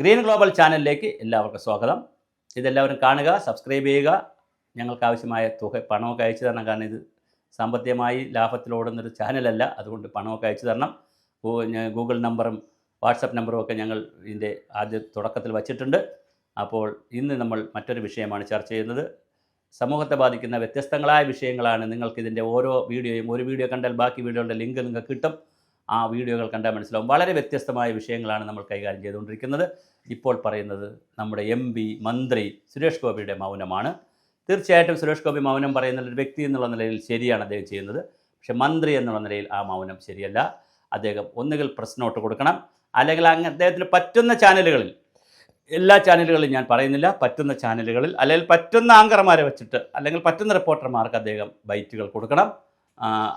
Green global ചാനലിലേക്ക് എല്ലാവർക്കും സ്വാഗതം. ഇതെല്ലാവരും കാണുക സബ്സ്ക്രൈബ് ചെയ്യുക. ഞങ്ങൾക്ക് ആവശ്യമായ തുക പണമൊക്കെ അയച്ചു തരണം. കാരണം ഇത് സാമ്പത്തികമായി ലാഭത്തിലോടുന്നൊരു ചാനലല്ല. അതുകൊണ്ട് പണമൊക്കെ അയച്ചു തരണം. ഗൂഗിൾ നമ്പറും വാട്സപ്പ് നമ്പറും ഒക്കെ ഞങ്ങൾ ഇതിന്റെ ആദ്യ തുടക്കത്തിൽ വച്ചിട്ടുണ്ട്. അപ്പോൾ ഇന്ന് നമ്മൾ മറ്റൊരു വിഷയമാണ് ചർച്ച ചെയ്യുന്നത്. സമൂഹത്തെ ബാധിക്കുന്ന വ്യത്യസ്തങ്ങളായ വിഷയങ്ങളാണ്. നിങ്ങൾക്ക് ഇതിന്റെ ഓരോ വീഡിയോയും ഒരു വീഡിയോ കണ്ടാൽ ബാക്കി വീഡിയോയുടെ ലിങ്ക് നിങ്ങൾക്ക് കിട്ടും. ആ വീഡിയോകൾ കണ്ടാൽ മനസ്സിലാവും. വളരെ വ്യത്യസ്തമായ വിഷയങ്ങളാണ് നമ്മൾ കൈകാര്യം ചെയ്തുകൊണ്ടിരിക്കുന്നത്. ഇപ്പോൾ പറയുന്നത് നമ്മുടെ എം പി മന്ത്രി സുരേഷ് ഗോപിയുടെ മൗനമാണ്. തീർച്ചയായിട്ടും സുരേഷ് ഗോപി മൗനം പറയുന്ന ഒരു വ്യക്തി എന്നുള്ള നിലയിൽ ശരിയാണ് അദ്ദേഹം ചെയ്യുന്നത്. പക്ഷെ മന്ത്രി എന്നുള്ള നിലയിൽ ആ മൗനം ശരിയല്ല. അദ്ദേഹം ഒന്നുകിൽ പ്രസ് കൊടുക്കണം. അല്ലെങ്കിൽ അങ്ങ് അദ്ദേഹത്തിന് പറ്റുന്ന ചാനലുകളിൽ എല്ലാ ചാനലുകളിലും ഞാൻ പറയുന്നില്ല പറ്റുന്ന ചാനലുകളിൽ അല്ലെങ്കിൽ പറ്റുന്ന ആങ്കർമാരെ വെച്ചിട്ട് അല്ലെങ്കിൽ പറ്റുന്ന റിപ്പോർട്ടർമാർക്ക് അദ്ദേഹം ബൈറ്റുകൾ കൊടുക്കണം.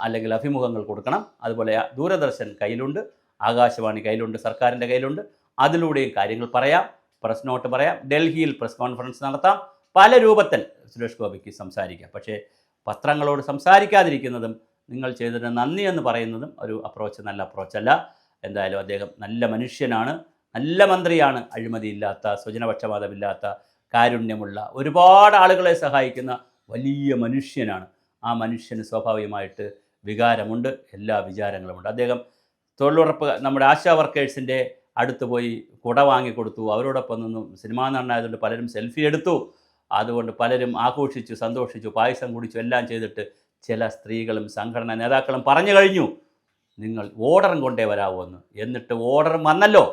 അല്ലെങ്കിൽ അഭിമുഖങ്ങൾ കൊടുക്കണം. അതുപോലെ ദൂരദർശൻ കയ്യിലുണ്ട് ആകാശവാണി കയ്യിലുണ്ട് സർക്കാരിന്റെ കയ്യിലുണ്ട്. അതിലൂടെയും കാര്യങ്ങൾ പറയാം പ്രസ് നോട്ട് പറയാം ഡൽഹിയിൽ പ്രസ് കോൺഫറൻസ് നടത്താം. പല രൂപത്തിൽ സുരേഷ് ഗോപിക്ക് സംസാരിക്കാം. പക്ഷേ പത്രങ്ങളോട് സംസാരിക്കാതിരിക്കുന്നതും നിങ്ങൾ ചെയ്തതിന് നന്ദി എന്ന് പറയുന്നതും ഒരു അപ്രോച്ച് നല്ല അപ്രോച്ചല്ല എന്തായാലും അദ്ദേഹം നല്ല മനുഷ്യനാണ് നല്ല മന്ത്രിയാണ്. അഴിമതിയില്ലാത്ത സ്വജനപക്ഷപാതമില്ലാത്ത കാരുണ്യമുള്ള ഒരുപാട് ആളുകളെ സഹായിക്കുന്ന വലിയ മനുഷ്യനാണ്. ആ മനുഷ്യന് സ്വാഭാവികമായിട്ട് വികാരമുണ്ട്. എല്ലാ വിചാരങ്ങളുമുണ്ട്. അദ്ദേഹം തൊഴിലുറപ്പ് നമ്മുടെ ആശാ വർക്കേഴ്സിന്റെ അടുത്ത് പോയി കുട വാങ്ങിക്കൊടുത്തു. അവരോടൊപ്പം നിന്നും സിനിമാ നടനായതുകൊണ്ട് പലരും സെൽഫി എടുത്തു. അതുകൊണ്ട് പലരും ആഘോഷിച്ചു സന്തോഷിച്ചു പായസം കുടിച്ചു എല്ലാം ചെയ്തിട്ട് ചില സ്ത്രീകളും സംഘടനാ നേതാക്കളും പറഞ്ഞു കഴിഞ്ഞു. നിങ്ങൾ ഓർഡറും കൊണ്ടേ വരാവൂ എന്ന് എന്നിട്ട് ഓർഡറും വന്നല്ലോ.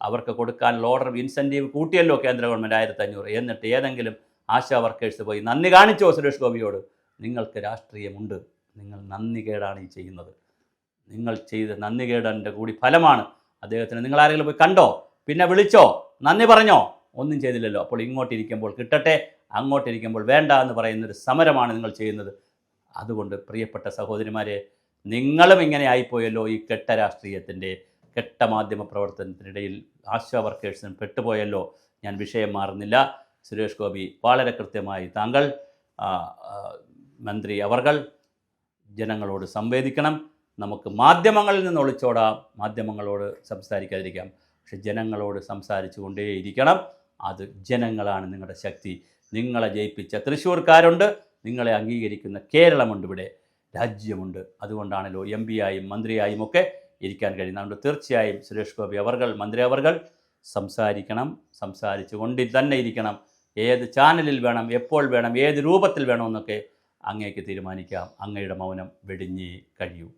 അവർക്ക് കൊടുക്കാനുള്ള ഓർഡർ ഇൻസെന്റീവ് കൂട്ടിയല്ലോ കേന്ദ്ര ഗവൺമെന്റ് ആയിരത്തി അഞ്ഞൂറ് എന്നിട്ട് ഏതെങ്കിലും ആശാ വർക്കേഴ്സ് പോയി നന്ദി കാണിച്ചോ സുരേഷ് ഗോപിയോട്. നിങ്ങൾക്ക് രാഷ്ട്രീയമുണ്ട്. നിങ്ങൾ നന്ദി കേടാണ് ഈ ചെയ്യുന്നത്. നിങ്ങൾ ചെയ്ത നന്ദി കേടന്റെ കൂടി ഫലമാണ് അദ്ദേഹത്തിന്. നിങ്ങൾ ആരെങ്കിലും പോയി കണ്ടോ? പിന്നെ വിളിച്ചോ? നന്ദി പറഞ്ഞോ? ഒന്നും ചെയ്തില്ലല്ലോ. അപ്പോൾ ഇങ്ങോട്ടിരിക്കുമ്പോൾ കിട്ടട്ടെ. അങ്ങോട്ടിരിക്കുമ്പോൾ വേണ്ട എന്ന് പറയുന്നൊരു സമരമാണ് നിങ്ങൾ ചെയ്യുന്നത്. അതുകൊണ്ട് പ്രിയപ്പെട്ട സഹോദരിമാരെ നിങ്ങളും ഇങ്ങനെ ആയിപ്പോയല്ലോ ഈ കെട്ട രാഷ്ട്രീയത്തിന്റെ കെട്ട മാധ്യമ പ്രവർത്തനത്തിനിടയിൽ ആശാ വർക്കേഴ്സിന് പെട്ടുപോയല്ലോ. ഞാൻ വിഷയം മാറുന്നില്ല. സുരേഷ് ഗോപി വളരെ കൃത്യമായി താങ്കൾ മന്ത്രി അവർകൾ ജനങ്ങളോട് സംവേദിക്കണം. നമുക്ക് മാധ്യമങ്ങളിൽ നിന്ന് ഒളിച്ചോടാം. മാധ്യമങ്ങളോട് സംസാരിക്കാതിരിക്കാം. പക്ഷെ ജനങ്ങളോട് സംസാരിച്ചു കൊണ്ടേയിരിക്കണം. അത് ജനങ്ങളാണ് നിങ്ങളുടെ ശക്തി. നിങ്ങളെ ജയിപ്പിച്ച തൃശ്ശൂർക്കാരുണ്ട്. നിങ്ങളെ അംഗീകരിക്കുന്ന കേരളമുണ്ട് ഇവിടെ. രാജ്യമുണ്ട്. അതുകൊണ്ടാണല്ലോ എം പി ആയും മന്ത്രിയായും ഒക്കെ ഇരിക്കാൻ കഴിയുന്നത്. അതുകൊണ്ട് തീർച്ചയായും സുരേഷ് ഗോപി അവർകൾ മന്ത്രി അവർകൾ സംസാരിക്കണം. സംസാരിച്ചു കൊണ്ടിൽ തന്നെ ഇരിക്കണം. ഏത് ചാനലിൽ വേണം എപ്പോൾ വേണം ഏത് രൂപത്തിൽ വേണമെന്നൊക്കെ അങ്ങേക്ക് തീരുമാനിക്കാം. അങ്ങയുടെ മൗനം വെടിഞ്ഞേ കഴിയൂ.